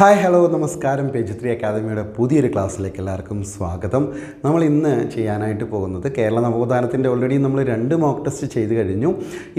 Hi hello നമസ്കാരം. Page three അക്കാദമിയുടെ പുതിയൊരു ക്ലാസ്സിലേക്ക് എല്ലാവർക്കും സ്വാഗതം. നമ്മൾ ഇന്ന് ചെയ്യാനായിട്ട് പോകുന്നത് കേരള നവോത്ഥാനത്തിന്റെ ഓൾറെഡി നമ്മൾ രണ്ട് മോക്ക് ടെസ്റ്റ് ചെയ്ത് കഴിഞ്ഞു.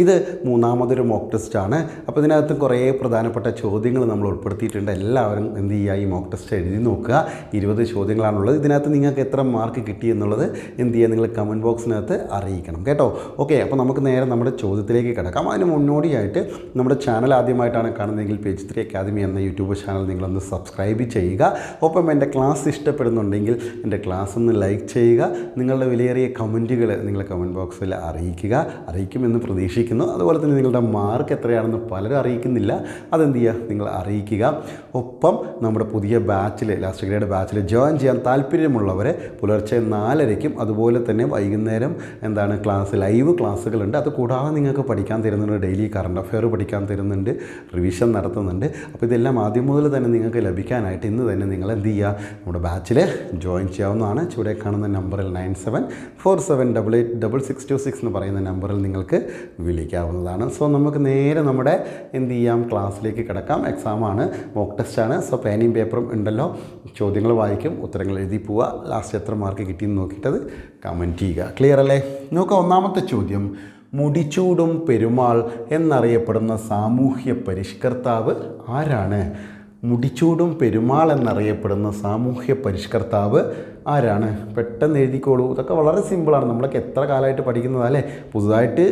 ഇത് മൂന്നാമതൊരു മോക്ക് ടെസ്റ്റ് ആണ്. അപ്പോൾ ഇതിനകത്ത് കുറേ പ്രധാനപ്പെട്ട ചോദ്യങ്ങൾ നമ്മൾ ഉൾപ്പെടുത്തിയിട്ടുണ്ട്. എല്ലാവരും എന്ത് ചെയ്യുക? ഈ മോക്ക് ടെസ്റ്റ് എഴുതി നോക്കുക. ഇരുപത് ചോദ്യങ്ങളാണുള്ളത്. ഇതിനകത്ത് നിങ്ങൾക്ക് എത്ര മാർക്ക് കിട്ടി എന്നുള്ളത് എന്ത് ചെയ്യുക? നിങ്ങൾ കമന്റ് ബോക്സിനകത്ത് അറിയിക്കണം കേട്ടോ. ഓക്കെ അപ്പോൾ നമുക്ക് നേരെ നമ്മുടെ ചോദ്യത്തിലേക്ക് കിടക്കാം. അതിന് മുന്നോടിയായിട്ട് നമ്മുടെ ചാനൽ ആദ്യമായിട്ടാണ് കാണുന്നതെങ്കിൽ പേജ് ത്രീ അക്കാദമി എന്ന യൂട്യൂബ് ചാനൽ നിങ്ങളൊന്ന് സബ്സ്ക്രൈബ് ചെയ്യുക. ഒപ്പം എന്റെ ക്ലാസ് ഇഷ്ടപ്പെടുന്നുണ്ടെങ്കിൽ എന്റെ ക്ലാസ് ഒന്ന് ലൈക്ക് ചെയ്യുക. നിങ്ങളുടെ വിലയേറിയ കമന്റുകൾ നിങ്ങൾ കമന്റ് ബോക്സിൽ അറിയിക്കുക. അറിയിക്കുമെന്ന് പ്രതീക്ഷിക്കുന്നു. അതുപോലെ തന്നെ നിങ്ങളുടെ മാർക്ക് എത്രയാണെന്ന് പലരും അറിയിക്കുന്നില്ല. അതെന്ത് ചെയ്യുക? നിങ്ങൾ അറിയിക്കുക. ഒപ്പം നമ്മുടെ പുതിയ ബാച്ചിൽ ലാസ്റ്റ് ഗ്രേഡ് ബാച്ചിൽ ജോയിൻ ചെയ്യാൻ താല്പര്യമുള്ളവരെ പുലർച്ചെ നാലരയ്ക്കും അതുപോലെ തന്നെ വൈകുന്നേരം എന്താണ് ക്ലാസ് ലൈവ് ക്ലാസ്സുകളുണ്ട്. അത് കൂടാതെ നിങ്ങൾക്ക് പഠിക്കാൻ തരുന്നുണ്ട്. ഡെയിലി കറണ്ട് അഫെയർ പഠിക്കാൻ തരുന്നുണ്ട്. റിവിഷൻ നടത്തുന്നുണ്ട്. അപ്പോൾ ഇതെല്ലാം ആദ്യം മുതൽ തന്നെ നിങ്ങൾക്ക് ലഭിക്കാനായിട്ട് ഇന്ന് തന്നെ നിങ്ങൾ എന്ത് ചെയ്യുക? നമ്മുടെ ബാച്ചിൽ ജോയിൻ ചെയ്യാവുന്നതാണ്. ചുവടെ കാണുന്ന നമ്പറിൽ nine seven four seven double eight double six two six എന്ന് പറയുന്ന നമ്പറിൽ നിങ്ങൾക്ക് വിളിക്കാവുന്നതാണ്. സോ നമുക്ക് നേരെ നമ്മുടെ എന്ത് ചെയ്യാം? ക്ലാസ്സിലേക്ക് കിടക്കാം. എക്സാമാണ് മോക്ക് ടെസ്റ്റാണ് സോ പേനയും പേപ്പറും ഉണ്ടല്ലോ. ചോദ്യങ്ങൾ വായിക്കും. ഉത്തരങ്ങൾ എഴുതി പോവുക. ലാസ്റ്റ് എത്ര മാർക്ക് കിട്ടിയെന്ന് നോക്കിയിട്ടത് കമന്റ് ചെയ്യുക. ക്ലിയർ അല്ലേ? നോക്കുക ഒന്നാമത്തെ ചോദ്യം. മുടിച്ചൂടും പെരുമാൾ എന്നറിയപ്പെടുന്ന സാമൂഹ്യ പരിഷ്കർത്താവ് ആരാണ്? മുടിച്ചൂടും പെരുമാൾ എന്നറിയപ്പെടുന്ന സാമൂഹ്യ പരിഷ്കർത്താവ് ആരാണ്? പെട്ടെന്ന് എഴുതിക്കോളൂ. ഇതൊക്കെ വളരെ സിമ്പിളാണ് നമ്മളൊക്കെ എത്ര കാലമായിട്ട് പഠിക്കുന്നതാ അല്ലേ? പുതുതായിട്ട്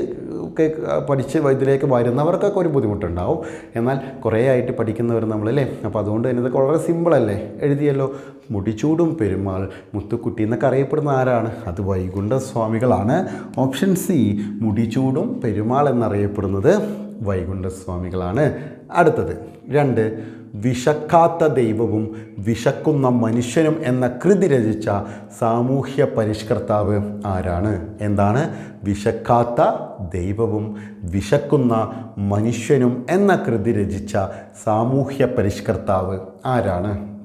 ഒക്കെ പഠിച്ച് ഇതിലേക്ക് വരുന്നവർക്കൊക്കെ ഒരു ബുദ്ധിമുട്ടുണ്ടാവും. എന്നാൽ കുറേ ആയിട്ട് പഠിക്കുന്നവർ നമ്മളല്ലേ അപ്പോൾ അതുകൊണ്ട് തന്നെ ഇതൊക്കെ വളരെ സിമ്പിളല്ലേ എഴുതിയല്ലോ. മുടിച്ചൂടും പെരുമാൾ മുത്തുക്കുട്ടി എന്നൊക്കെ അറിയപ്പെടുന്ന ആരാണ്? അത് വൈകുണ്ഠ സ്വാമികളാണ് ഓപ്ഷൻ സി മുടിച്ചൂടും പെരുമാൾ എന്നറിയപ്പെടുന്നത് വൈകുണ്ഠസ്വാമികളാണ്. അടുത്തത് രണ്ട് വിശക്കാത്ത ദൈവവും വിശക്കുന്ന മനുഷ്യനും എന്ന കൃതി രചിച്ച സാമൂഹ്യ പരിഷ്കർത്താവ് ആരാണ്? എന്താണ്? വിശക്കാത്ത ദൈവവും വിശക്കുന്ന മനുഷ്യനും എന്ന കൃതി രചിച്ച സാമൂഹ്യ പരിഷ്കർത്താവ് ആരാണ്?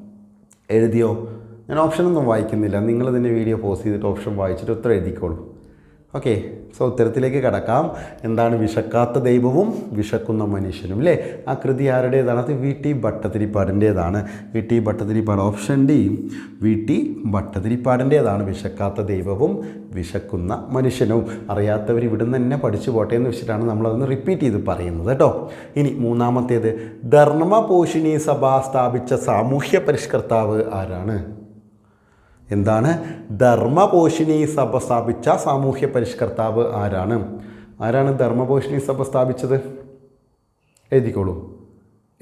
എഴുതിയോ? ഞാൻ ഓപ്ഷനൊന്നും വായിക്കുന്നില്ല. നിങ്ങൾ വീഡിയോ പോസ്റ്റ് ചെയ്തിട്ട് ഓപ്ഷൻ വായിച്ചിട്ട് ഉത്തരം എഴുതിക്കോളൂ. ഓക്കെ സോ ഉത്തരത്തിലേക്ക് കടക്കാം. എന്താണ് വിശക്കാത്ത ദൈവവും വിശക്കുന്ന മനുഷ്യനും അല്ലേ ആ കൃതി ആരുടേതാണ്? അത് V T ഭട്ടതിരിപ്പാടിന്റേതാണ് V T Bhattathiripad option D V T ഭട്ടതിരിപ്പാടിന്റേതാണ് വിശക്കാത്ത ദൈവവും വിശക്കുന്ന മനുഷ്യനും. അറിയാത്തവർ ഇവിടുന്ന് തന്നെ പഠിച്ചു പോട്ടെ എന്ന് വെച്ചിട്ടാണ് നമ്മളതൊന്ന് റിപ്പീറ്റ് ചെയ്ത് പറയുന്നത് കേട്ടോ ഇനി മൂന്നാമത്തേത് ധർമ്മപോഷിണി സഭ സ്ഥാപിച്ച സാമൂഹ്യ പരിഷ്കർത്താവ് ആരാണ്? എന്താണ്? ധർമ്മപോഷിണി സഭ സ്ഥാപിച്ച സാമൂഹ്യ പരിഷ്കർത്താവ് ആരാണ്? ആരാണ് ധർമ്മപോഷിണി സഭ സ്ഥാപിച്ചത്? എഴുതിക്കോളൂ.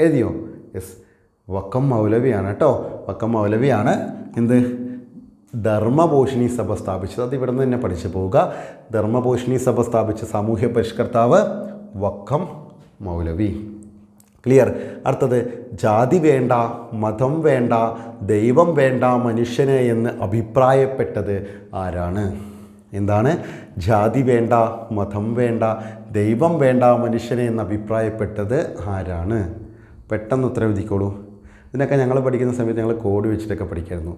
എഴുതിയോ? യെസ് വക്കം മൗലവിയാണ് കേട്ടോ. വക്കം മൗലവിയാണ് എന്ത്? ധർമ്മപോഷിണി സഭ സ്ഥാപിച്ചത്. അത് ഇവിടെ നിന്ന് തന്നെ പഠിച്ചു പോവുക. ധർമ്മപോഷിണി സഭ സ്ഥാപിച്ച സാമൂഹ്യ പരിഷ്കർത്താവ് വക്കം മൗലവി. ക്ലിയർ അടുത്തത് ജാതി വേണ്ട മതം വേണ്ട ദൈവം വേണ്ട മനുഷ്യന് എന്ന് അഭിപ്രായപ്പെട്ടത് ആരാണ്? എന്താണ്? ജാതി വേണ്ട മതം വേണ്ട ദൈവം വേണ്ട മനുഷ്യനെ എന്ന് അഭിപ്രായപ്പെട്ടത് ആരാണ്? പെട്ടെന്ന് ഉത്തരം വിധിക്കോളൂ ഇതിനൊക്കെ ഞങ്ങൾ പഠിക്കുന്ന സമയത്ത് ഞങ്ങൾ കോഡ് വെച്ചിട്ടൊക്കെ പഠിക്കായിരുന്നു.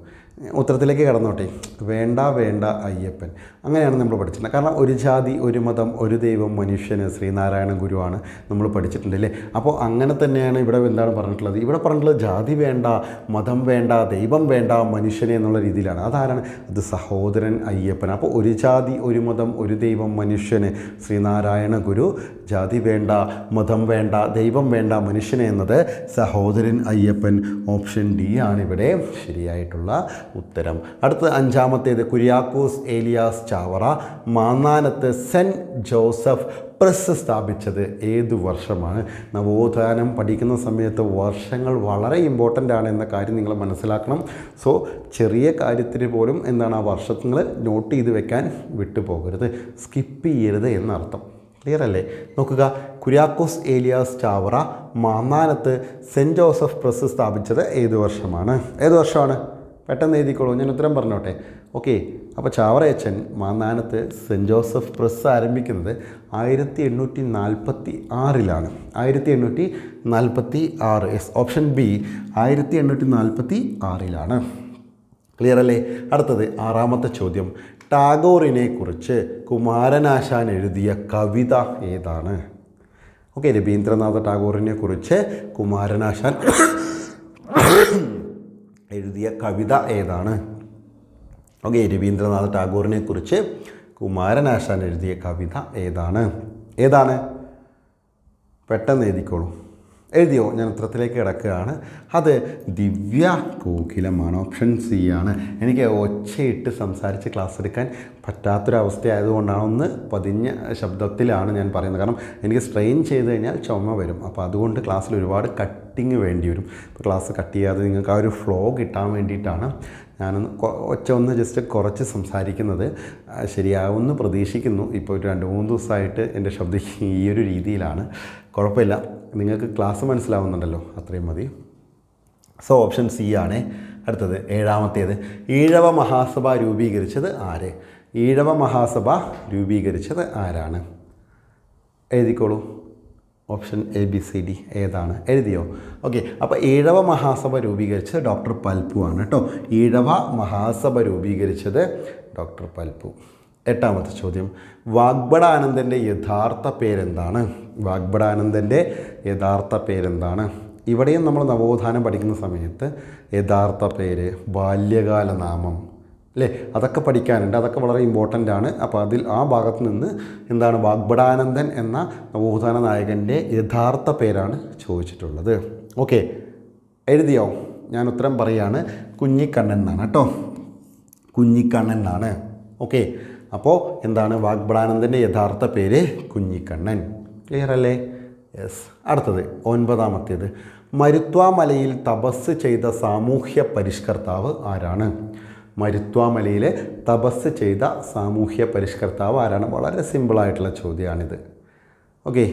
ഉത്തരത്തിലേക്ക് കടന്നോട്ടെ. വേണ്ട വേണ്ട അയ്യപ്പൻ. അങ്ങനെയാണ് നമ്മൾ പഠിച്ചിരുന്നത്. കാരണം ഒരു ജാതി ഒരു മതം ഒരു ദൈവം മനുഷ്യന് ശ്രീനാരായണ ഗുരുവാണ് നമ്മൾ പഠിച്ചിട്ടുണ്ട് അല്ലേ? അപ്പോൾ അങ്ങനെ തന്നെയാണ് ഇവിടെ എന്താണ് പറഞ്ഞിട്ടുള്ളത്? ഇവിടെ പറഞ്ഞിട്ടുള്ളത് ജാതി വേണ്ട മതം വേണ്ട ദൈവം വേണ്ട മനുഷ്യനെ എന്നുള്ള രീതിയിലാണ്. അതാരാണ്? അത് സഹോദരൻ അയ്യപ്പൻ. അപ്പോൾ ഒരു ജാതി ഒരു മതം ഒരു ദൈവം മനുഷ്യന് ശ്രീനാരായണ ഗുരു ജാതി വേണ്ട മതം വേണ്ട ദൈവം വേണ്ട മനുഷ്യനെ എന്നത് സഹോദരൻ അയ്യപ്പൻ ഓപ്ഷൻ ഡി ആണ് ഇവിടെ ശരിയായിട്ടുള്ള ഉത്തരം. അടുത്ത അഞ്ചാമത്തേത് കുര്യാക്കോസ് ഏലിയാസ് ചാവറ മാന്നാനത്ത് സെന്റ് ജോസഫ് പ്രസ് സ്ഥാപിച്ചത് ഏത് വർഷമാണ്? നവോത്ഥാനം പഠിക്കുന്ന സമയത്ത് വർഷങ്ങൾ വളരെ ഇമ്പോർട്ടന്റ് ആണ് എന്ന കാര്യം നിങ്ങൾ മനസ്സിലാക്കണം. സോ ചെറിയ കാര്യത്തിന് പോലും എന്താണ് ആ വർഷങ്ങൾ നോട്ട് ചെയ്ത് വെക്കാൻ വിട്ടുപോകരുത്. സ്കിപ്പ് ചെയ്യരുത് എന്നർത്ഥം. ക്ലിയർ അല്ലേ? നോക്കുക. കുര്യാക്കോസ് ഏലിയാസ് ചാവറ മാന്നാനത്ത് സെന്റ് ജോസഫ് പ്രസ് സ്ഥാപിച്ചത് ഏത് വർഷമാണ്? ഏത് വർഷമാണ്? പെട്ടെന്ന് എഴുതിക്കോളൂ ഞാൻ ഉത്തരം പറഞ്ഞോട്ടെ. ഓക്കെ അപ്പോൾ ചാവറയച്ചൻ മാന്നാനത്ത് സെന്റ് ജോസഫ് പ്രസ് ആരംഭിക്കുന്നത് ആയിരത്തി എണ്ണൂറ്റി നാൽപ്പത്തി ആറിലാണ് ആയിരത്തി എണ്ണൂറ്റി നാൽപ്പത്തി ആറ് എസ് ഓപ്ഷൻ ബി ആയിരത്തി എണ്ണൂറ്റി നാൽപ്പത്തി ആറിലാണ് ക്ലിയർ അല്ലേ? അടുത്തത് ആറാമത്തെ ചോദ്യം. ടാഗോറിനെ കുറിച്ച് കുമാരനാശാൻ എഴുതിയ കവിത ഏതാണ്? ഓക്കെ രവീന്ദ്രനാഥ ടാഗോറിനെ കുറിച്ച് കുമാരനാശാൻ എഴുതിയ കവിത ഏതാണ്? ഓക്കെ രവീന്ദ്രനാഥ ടാഗോറിനെ കുറിച്ച് കുമാരനാശാൻ എഴുതിയ കവിത ഏതാണ്? ഏതാണ്? പെട്ടെന്ന് എഴുതിക്കോളൂ. എഴുതിയോ? ഞാൻ ഉത്തരത്തിലേക്ക് കിടക്കുകയാണ്. അത് ദിവ്യ കോകിലമാണ്. ഓപ്ഷൻ സി ആണ്. എനിക്ക് ഒച്ചയിട്ട് സംസാരിച്ച് ക്ലാസ് എടുക്കാൻ പറ്റാത്തൊരവസ്ഥയായതുകൊണ്ടാണ് ഒന്ന് പതിഞ്ഞ ശബ്ദത്തിലാണ് ഞാൻ പറയുന്നത്. കാരണം എനിക്ക് സ്ട്രെയിൻ ചെയ്ത് കഴിഞ്ഞാൽ ചുമ വരും. അപ്പോൾ അതുകൊണ്ട് ക്ലാസ്സിൽ ഒരുപാട് കട്ടിങ് വേണ്ടി വരും. ക്ലാസ് കട്ട് ചെയ്യാതെ നിങ്ങൾക്ക് ആ ഒരു ഫ്ലോ കിട്ടാൻ വേണ്ടിയിട്ടാണ് ഞാനൊന്ന് ഒച്ച ഒന്ന് ജസ്റ്റ് കുറച്ച് സംസാരിക്കുന്നത് ശരിയാവുമെന്ന് പ്രതീക്ഷിക്കുന്നു. ഇപ്പോൾ ഒരു രണ്ട് മൂന്ന് ദിവസമായിട്ട് എന്റെ ശബ്ദം ഈ ഒരു രീതിയിലാണ്. കുഴപ്പമില്ല. നിങ്ങൾക്ക് ക്ലാസ് മനസ്സിലാവുന്നുണ്ടല്ലോ. അത്രയും മതി. സോ ഓപ്ഷൻ സി ആണ് അടുത്തത് ഏഴാമത്തേത്. ഈഴവ മഹാസഭ രൂപീകരിച്ചത് ആര്? ഈഴവ മഹാസഭ രൂപീകരിച്ചത് ആരാണ്? എഴുതിക്കോളൂ. Option A B C D ഏതാണ്? എഴുതിയോ? ഓക്കെ അപ്പോൾ ഈഴവ മഹാസഭ രൂപീകരിച്ചത് ഡോക്ടർ പൽപ്പു ആണ് കേട്ടോ. ഈഴവ മഹാസഭ രൂപീകരിച്ചത് ഡോക്ടർ പൽപ്പു. എട്ടാമത്തെ ചോദ്യം. വാഗ്ബടാനന്ദന്റെ യഥാർത്ഥ പേരെന്താണ്? വാഗ്ബടാനന്ദന്റെ യഥാർത്ഥ പേരെന്താണ്? ഇവിടെയും നമ്മൾ നവോത്ഥാനം പഠിക്കുന്ന സമയത്ത് യഥാർത്ഥ പേര് ബാല്യകാല നാമം അല്ലേ അതൊക്കെ പഠിക്കാനുണ്ട്. അതൊക്കെ വളരെ ഇമ്പോർട്ടന്റ് ആണ്. അപ്പോൾ അതിൽ ആ ഭാഗത്ത് നിന്ന് എന്താണ് വാഗ്ബടാനന്ദൻ എന്ന നവോത്ഥാന നായകന്റെ യഥാർത്ഥ പേരാണ് ചോദിച്ചിട്ടുള്ളത്. ഓക്കെ എഴുതിയോ? ഞാൻ ഉത്തരം പറയാണ്. കുഞ്ഞിക്കണ്ണൻ എന്നാണ് കേട്ടോ. കുഞ്ഞിക്കണ്ണൻ എന്നാണ്. ഓക്കെ അപ്പോൾ എന്താണ് വാഗ്ബടാനന്ദന്റെ യഥാർത്ഥ പേര്? കുഞ്ഞിക്കണ്ണൻ. ക്ലിയർ അല്ലേ? യെസ് അടുത്തത് ഒൻപതാമത്തേത്. മരുത്വാമലയിൽ തപസ് ചെയ്ത സാമൂഹ്യ പരിഷ്കർത്താവ് ആരാണ്? മരുത്വാമലയിലെ തപസ് ചെയ്ത സാമൂഹ്യ പരിഷ്കർത്താവ് ആരാണ്? വളരെ സിമ്പിളായിട്ടുള്ള ചോദ്യമാണിത്. ഓക്കെ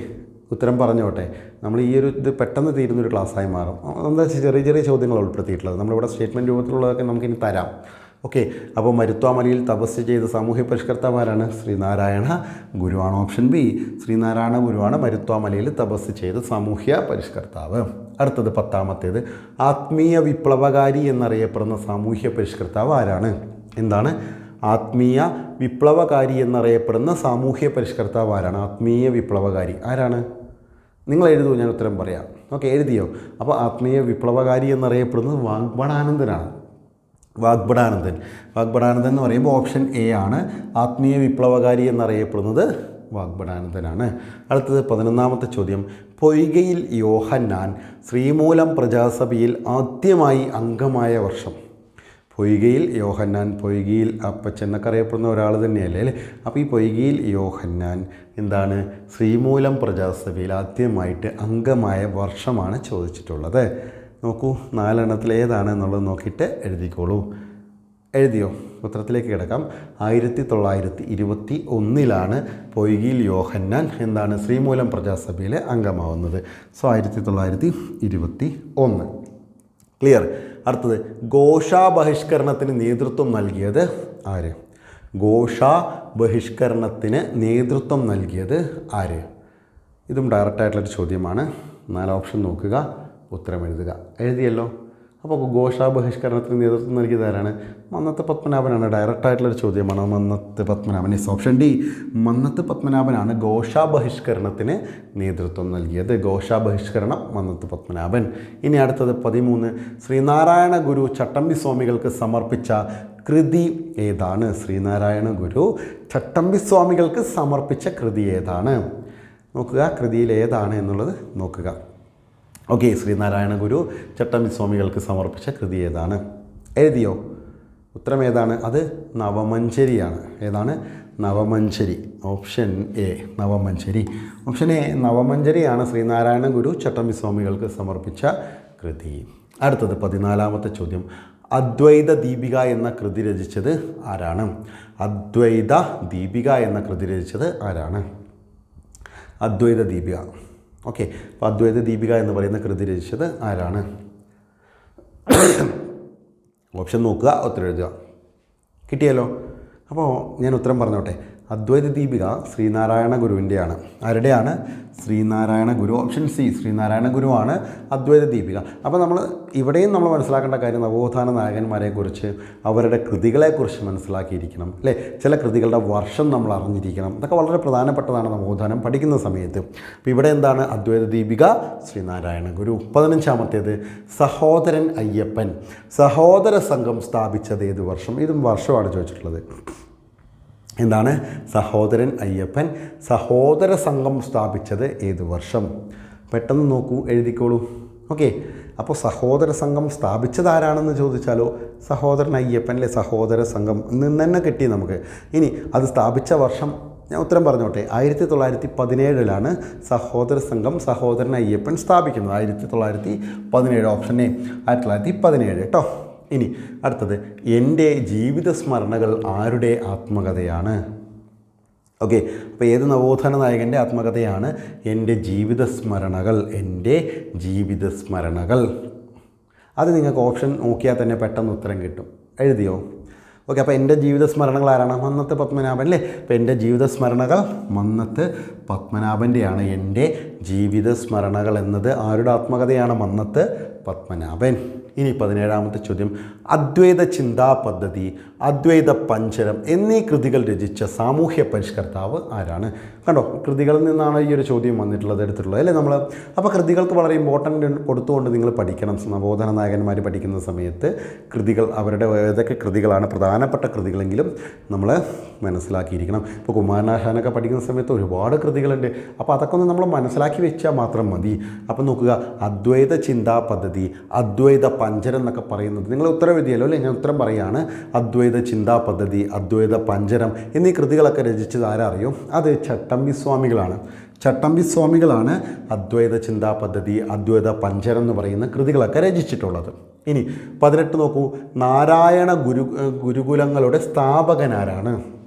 ഉത്തരം പറഞ്ഞോട്ടെ. നമ്മൾ ഈ ഒരു ഇത് പെട്ടെന്ന് തീരുന്നൊരു ക്ലാസ്സായി മാറും. എന്താ ചെറിയ ചെറിയ ചോദ്യങ്ങൾ ഉൾപ്പെടുത്തിയിട്ടുള്ളത്. നമ്മളിവിടെ സ്റ്റേറ്റ്മെന്റ് രൂപത്തിലുള്ളതൊക്കെ നമുക്കിനി തരാം. ഓക്കെ അപ്പോൾ മരുത്വാമലയിൽ തപസ് ചെയ്ത സാമൂഹ്യ പരിഷ്കർത്താവ് ആരാണ്? ശ്രീനാരായണ ഗുരുവാണ് ഓപ്ഷൻ ബി ശ്രീനാരായണ ഗുരുവാണ് മരുത്വാമലയിൽ തപസ് ചെയ്ത സാമൂഹ്യ പരിഷ്കർത്താവ്. അടുത്തത് പത്താമത്തേത്. ആത്മീയ വിപ്ലവകാരി എന്നറിയപ്പെടുന്ന സാമൂഹ്യ പരിഷ്കർത്താവ് ആരാണ്? എന്താണ്? ആത്മീയ വിപ്ലവകാരി എന്നറിയപ്പെടുന്ന സാമൂഹ്യ പരിഷ്കർത്താവ് ആരാണ്? ആത്മീയ വിപ്ലവകാരി ആരാണ്? നിങ്ങൾ എഴുതൂ ഞാൻ ഉത്തരം പറയാം. ഓക്കെ എഴുതിയോ? അപ്പോൾ ആത്മീയ വിപ്ലവകാരി എന്നറിയപ്പെടുന്നത് വാഗ്ബടാനന്ദനാണ് വാഗ്ബടാനന്ദൻ വാഗ്ബടാനന്ദൻ എന്ന് പറയുമ്പോൾ ഓപ്ഷൻ എ ആണ്. ആത്മീയ വിപ്ലവകാരി എന്നറിയപ്പെടുന്നത് വാഗ്ബടാനന്ദനാണ് അടുത്തത് പതിനൊന്നാമത്തെ ചോദ്യം. പൊയ്കയിൽ യോഹന്നാൻ ശ്രീമൂലം പ്രജാസഭയിൽ ആദ്യമായി അംഗമായ വർഷം. പൊയ്കയിൽ യോഹന്നാൻ പൊയ്കയിൽ അപ്പച്ചൻ എന്നൊക്കെ അറിയപ്പെടുന്ന ഒരാൾ തന്നെയല്ലേ അല്ലേ? അപ്പോൾ ഈ പൊയ്കയിൽ യോഹന്നാൻ എന്താണ്? ശ്രീമൂലം പ്രജാസഭയിൽ ആദ്യമായിട്ട് അംഗമായ വർഷമാണ് ചോദിച്ചിട്ടുള്ളത്. നോക്കൂ നാലെണ്ണത്തിൽ ഏതാണ് എന്നുള്ളത് നോക്കിയിട്ട് എഴുതിക്കോളൂ. എഴുതിയോ? ഉത്തരത്തിലേക്ക് കിടക്കാം. ആയിരത്തി തൊള്ളായിരത്തി ഇരുപത്തി ഒന്നിലാണ് പൊയ്കയിൽ യോഹന്നാൻ എന്താണ് ശ്രീമൂലം പ്രജാസഭയിലെ അംഗമാവുന്നത്. സോ ആയിരത്തി തൊള്ളായിരത്തി ഇരുപത്തി ഒന്ന് ക്ലിയർ. അടുത്തത് ഘോഷാ ബഹിഷ്കരണത്തിന് നേതൃത്വം നൽകിയത് ആര്? ഘോഷാ ബഹിഷ്കരണത്തിന് നേതൃത്വം നൽകിയത് ആര്? ഇതും ഡയറക്റ്റായിട്ടുള്ളൊരു ചോദ്യമാണ്. നാല് ഓപ്ഷൻ നോക്കുക ഉത്തരം എഴുതുക. എഴുതിയല്ലോ? അപ്പോൾ ഘോഷാ ബഹിഷ്കരണത്തിന് നേതൃത്വം നൽകിയത് ആരാണ്? മന്നത്ത് പത്മനാഭനാണ്. ഡയറക്റ്റായിട്ടുള്ളൊരു ചോദ്യമാണ്. Mannath Padmanabhan. Is option D Mannath പത്മനാഭനാണ് ഘോഷാ ബഹിഷ്കരണത്തിന് നേതൃത്വം നൽകിയത്. ഘോഷാ ബഹിഷ്കരണം മന്നത്ത് പത്മനാഭൻ. ഇനി അടുത്തത് പതിമൂന്ന്. ശ്രീനാരായണ ഗുരു ചട്ടമ്പി സ്വാമികൾക്ക് സമർപ്പിച്ച കൃതി ഏതാണ്? ശ്രീനാരായണ ഗുരു ചട്ടമ്പി സ്വാമികൾക്ക് സമർപ്പിച്ച കൃതി ഏതാണ്? നോക്കുക കൃതിയിൽ ഏതാണ് എന്നുള്ളത് നോക്കുക. ഓക്കെ ശ്രീനാരായണ ഗുരു ചട്ടമ്പിസ്വാമികൾക്ക് സമർപ്പിച്ച കൃതി ഏതാണ്? എഴുതിയോ? ഉത്തരം ഏതാണ്? അത് നവമഞ്ചരിയാണ്. ഏതാണ്? Navamanjari. Option A Navamanjari. Option A നവമഞ്ചരിയാണ് Sreenarayana Guru ചട്ടമ്പിസ്വാമികൾക്ക് സമർപ്പിച്ച കൃതി. അടുത്തത് പതിനാലാമത്തെ ചോദ്യം. അദ്വൈത ദീപിക എന്ന കൃതി രചിച്ചത് ആരാണ്? അദ്വൈത ദീപിക എന്ന കൃതി രചിച്ചത് ആരാണ്? അദ്വൈത ദീപിക. ഓക്കെ. അപ്പോൾ അദ്വൈത ദീപിക എന്ന് പറയുന്ന കൃതി രചിച്ചത് ആരാണ്? ഓപ്ഷൻ നോക്കുക ഉത്തരം എഴുതുക. കിട്ടിയല്ലോ? അപ്പോൾ ഞാൻ ഉത്തരം പറഞ്ഞോട്ടെ. അദ്വൈത ദീപിക ശ്രീനാരായണ ഗുരുവിന്റെയാണ്. ആരുടെയാണ്? ശ്രീനാരായണ ഗുരു. ഓപ്ഷൻ സി ശ്രീനാരായണ ഗുരുവാണ് അദ്വൈത ദീപിക അപ്പോൾ നമ്മൾ ഇവിടെയും നമ്മൾ മനസ്സിലാക്കേണ്ട കാര്യം നവോത്ഥാന നായകന്മാരെക്കുറിച്ച് അവരുടെ കൃതികളെക്കുറിച്ച് മനസ്സിലാക്കിയിരിക്കണം അല്ലേ? ചില കൃതികളുടെ വർഷം നമ്മൾ അറിഞ്ഞിരിക്കണം. ഇതൊക്കെ വളരെ പ്രധാനപ്പെട്ടതാണ് നവോത്ഥാനം പഠിക്കുന്ന സമയത്ത്. അപ്പോൾ ഇവിടെ എന്താണ്? അദ്വൈത ദീപിക ശ്രീനാരായണ ഗുരു. പതിനഞ്ചാമത്തേത് സഹോദരൻ അയ്യപ്പൻ. സഹോദര സംഘം സ്ഥാപിച്ചത് ഏത് വർഷം? ഇതും വർഷമാണ് ചോദിച്ചിട്ടുള്ളത്. എന്താണ്? സഹോദരൻ അയ്യപ്പൻ. സഹോദര സംഘം സ്ഥാപിച്ചത് ഏത് വർഷം? പെട്ടെന്ന് നോക്കൂ എഴുതിക്കോളൂ. ഓക്കെ. അപ്പോൾ സഹോദര സംഘം സ്ഥാപിച്ചത് ആരാണെന്ന് ചോദിച്ചാലോ? സഹോദരൻ അയ്യപ്പൻ സഹോദര സംഘം നിന്ന് തന്നെ കിട്ടി നമുക്ക്. ഇനി അത് സ്ഥാപിച്ച വർഷം ഞാൻ ഉത്തരം പറഞ്ഞോട്ടെ. ആയിരത്തി തൊള്ളായിരത്തി പതിനേഴിലാണ് സഹോദര സംഘം സഹോദരൻ അയ്യപ്പൻ സ്ഥാപിക്കുന്നത്. ആയിരത്തി തൊള്ളായിരത്തി പതിനേഴ് ഓപ്ഷൻ എ ആയിരത്തി തൊള്ളായിരത്തി പതിനേഴ് കേട്ടോ? ഇനി അടുത്തത് എന്റെ ജീവിത സ്മരണകൾ ആരുടെ ആത്മകഥയാണ്? ഓക്കെ അപ്പോൾ ഏത് നവോത്ഥാന നായകന്റെ ആത്മകഥയാണ് എന്റെ ജീവിത സ്മരണകൾ എന്റെ ജീവിത സ്മരണകൾ? അത് നിങ്ങൾക്ക് ഓപ്ഷൻ നോക്കിയാൽ തന്നെ പെട്ടെന്ന് ഉത്തരം കിട്ടും. എഴുതിയോ? ഓക്കെ അപ്പോൾ എന്റെ ജീവിത സ്മരണകൾ ആരാണ്? മന്നത്ത് പത്മനാഭൻ അല്ലേ? അപ്പോൾ എന്റെ ജീവിത സ്മരണകൾ മന്നത്ത് പത്മനാഭന്റെയാണ് എന്റെ ജീവിത സ്മരണകൾ എന്നത്. ആരുടെ ആത്മകഥയാണ് മന്നത്ത്? പത്മനാഭൻ. ഇനി പതിനേഴാമത്തെ ചോദ്യം. അദ്വൈത ചിന്താ പദ്ധതി അദ്വൈത പഞ്ചരം എന്നീ കൃതികൾ രചിച്ച സാമൂഹ്യ പരിഷ്കർത്താവ് ആരാണ്? കണ്ടോ കൃതികളിൽ നിന്നാണ് ഈ ഒരു ചോദ്യം വന്നിട്ടുള്ളത് എടുത്തിട്ടുള്ളത് അല്ലേ നമ്മൾ അപ്പോൾ കൃതികൾക്ക് വളരെ ഇമ്പോർട്ടന്റ് കൊടുത്തുകൊണ്ട് നിങ്ങൾ പഠിക്കണം. നവോധന നായകന്മാർ പഠിക്കുന്ന സമയത്ത് കൃതികൾ അവരുടെ ഏതൊക്കെ കൃതികളാണ് പ്രധാനപ്പെട്ട കൃതികളെങ്കിലും നമ്മൾ മനസ്സിലാക്കിയിരിക്കണം. ഇപ്പോൾ കുമാരനാശാനൊക്കെ പഠിക്കുന്ന സമയത്ത് ഒരുപാട് കൃതികളുണ്ട് അപ്പോൾ അതൊക്കെ ഒന്ന് നമ്മൾ മനസ്സിലാക്കി വെച്ചാൽ മാത്രം മതി. അപ്പോൾ നോക്കുക അദ്വൈത ചിന്താ പദ്ധതി അദ്വൈത പഞ്ചരം എന്നൊക്കെ പറയുന്നത്. നിങ്ങൾ ഉത്തരം എഴുതിയല്ലോ അല്ലേ? ഞാൻ ഉത്തരം പറയുകയാണ് അദ്വൈത ചിന്താ പദ്ധതി അദ്വൈത പഞ്ചരം എന്നീ കൃതികളൊക്കെ രചിച്ചത് ആരറിയും? അത് ചട്ടമ്പി സ്വാമികളാണ്. ചട്ടമ്പി സ്വാമികളാണ് അദ്വൈത ചിന്താ പദ്ധതി അദ്വൈത പഞ്ചരം എന്ന് പറയുന്ന കൃതികളൊക്കെ രചിച്ചിട്ടുള്ളത്. ഇനി പതിനെട്ട് നോക്കൂ. നാരായണ ഗുരു ഗുരുകുലങ്ങളുടെ സ്ഥാപകനാരാണ്.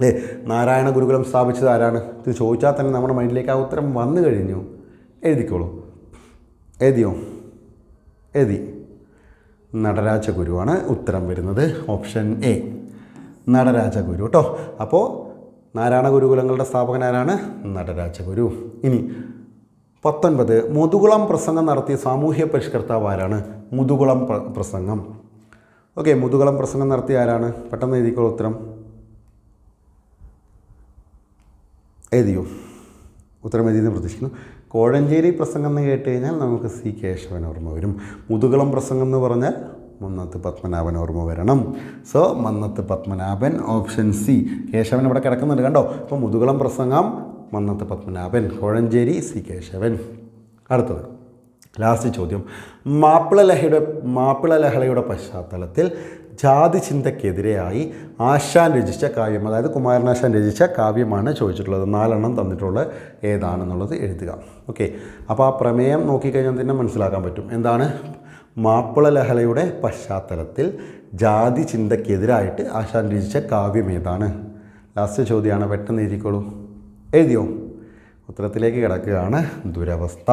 അല്ലേ നാരായണ ഗുരുകുലം സ്ഥാപിച്ചത് ആരാണ്? ഇത് ചോദിച്ചാൽ തന്നെ നമ്മുടെ മൈൻഡിലേക്ക് ആ ഉത്തരം വന്നു കഴിഞ്ഞു. എഴുതിക്കോളൂ. എഴുതിയോ? എഴുതി. നടരാജ ഗുരുവാണ് ഉത്തരം വരുന്നത്. Option A. നടരാജ ഗുരു കേട്ടോ അപ്പോൾ നാരായണ ഗുരുകുലങ്ങളുടെ സ്ഥാപകനാരാണ് നടരാജ ഗുരു. ഇനി പത്തൊൻപത്. മുതുകുളം പ്രസംഗം നടത്തിയ സാമൂഹ്യ പരിഷ്കർത്താവ് ആരാണ്? മുതുകുളം പ്രസംഗം. ഓക്കെ മുതുകുളം പ്രസംഗം നടത്തിയ ആരാണ്? പെട്ടെന്ന് എഴുതിക്കോളൂ ഉത്തരം. എഴുതിയോ ഉത്തരം എഴുതിയെന്ന് പ്രതീക്ഷിക്കുന്നു. കോഴഞ്ചേരി പ്രസംഗം എന്ന് കേട്ട് കഴിഞ്ഞാൽ നമുക്ക് സി കേശവൻ ഓർമ്മ വരും. മുതുകുളം പ്രസംഗം എന്ന് പറഞ്ഞാൽ മന്നത്ത് പത്മനാഭൻ ഓർമ്മ വരണം. So Mannathu Padmanabhan option C. Keshavan ഇവിടെ കിടക്കുന്നുണ്ട് കണ്ടോ? അപ്പോൾ മുതുകുളം പ്രസംഗം മന്നത്ത് പത്മനാഭൻ കോഴഞ്ചേരി സി കേശവൻ. അടുത്തത്. ലാസ്റ്റ് ചോദ്യം. മാപ്പിള ലഹയുടെ മാപ്പിള ലഹളയുടെ പശ്ചാത്തലത്തിൽ ജാതി ചിന്തക്കെതിരെയായി ആശാൻ രചിച്ച കാവ്യം അതായത് കുമാരനാശാൻ രചിച്ച കാവ്യമാണ് ചോദിച്ചിട്ടുള്ളത്. നാലെണ്ണം തന്നിട്ടുള്ളത് ഏതാണെന്നുള്ളത് എഴുതുക. ഓക്കെ. അപ്പോൾ ആ പ്രമേയം നോക്കിക്കഴിഞ്ഞാൽ തന്നെ മനസ്സിലാക്കാൻ പറ്റും. എന്താണ്? മാപ്പിള ലഹളയുടെ പശ്ചാത്തലത്തിൽ ജാതി ചിന്തക്കെതിരായിട്ട് ആശാൻ രചിച്ച കാവ്യം ഏതാണ്? ലാസ്റ്റ് ചോദ്യമാണ് പെട്ടെന്ന് എഴുതിക്കോളൂ. എഴുതിയോ? ഉത്തരത്തിലേക്ക് കിടക്കുകയാണ് ദുരവസ്ഥ.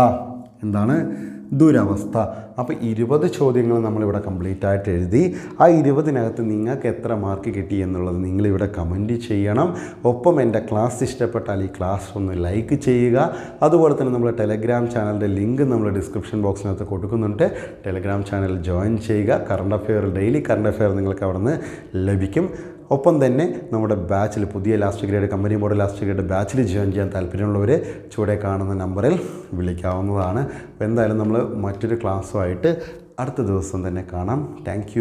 എന്താണ്? ദുരവസ്ഥ. അപ്പോൾ ഇരുപത് ചോദ്യങ്ങൾ നമ്മളിവിടെ കംപ്ലീറ്റ് ആയിട്ട് എഴുതി ആ ഇരുപതിനകത്ത് നിങ്ങൾക്ക് എത്ര മാർക്ക് കിട്ടി എന്നുള്ളത് നിങ്ങളിവിടെ കമന്റ് ചെയ്യണം. ഒപ്പം എന്റെ ക്ലാസ് ഇഷ്ടപ്പെട്ടാൽ ഈ ക്ലാസ് ഒന്ന് ലൈക്ക് ചെയ്യുക. അതുപോലെ തന്നെ നമ്മൾ ടെലഗ്രാം ചാനലിന്റെ ലിങ്ക് നമ്മൾ ഡിസ്ക്രിപ്ഷൻ ബോക്സിനകത്ത് കൊടുക്കുന്നുണ്ട്. ടെലഗ്രാം ചാനൽ ജോയിൻ ചെയ്യുക. Current affair daily current affair നിങ്ങൾക്ക് അവിടെ നിന്ന് ലഭിക്കും. ഒപ്പം തന്നെ നമ്മുടെ ബാച്ചിൽ പുതിയ last grade company model last grade ബാച്ചിൽ ജോയിൻ ചെയ്യാൻ താല്പര്യമുള്ളവർ ചുവടെ കാണുന്ന നമ്പറിൽ വിളിക്കാവുന്നതാണ്. അപ്പോൾ എന്തായാലും നമ്മൾ മറ്റൊരു ക്ലാസ്സുമായിട്ട് അടുത്ത ദിവസം തന്നെ കാണാം. താങ്ക്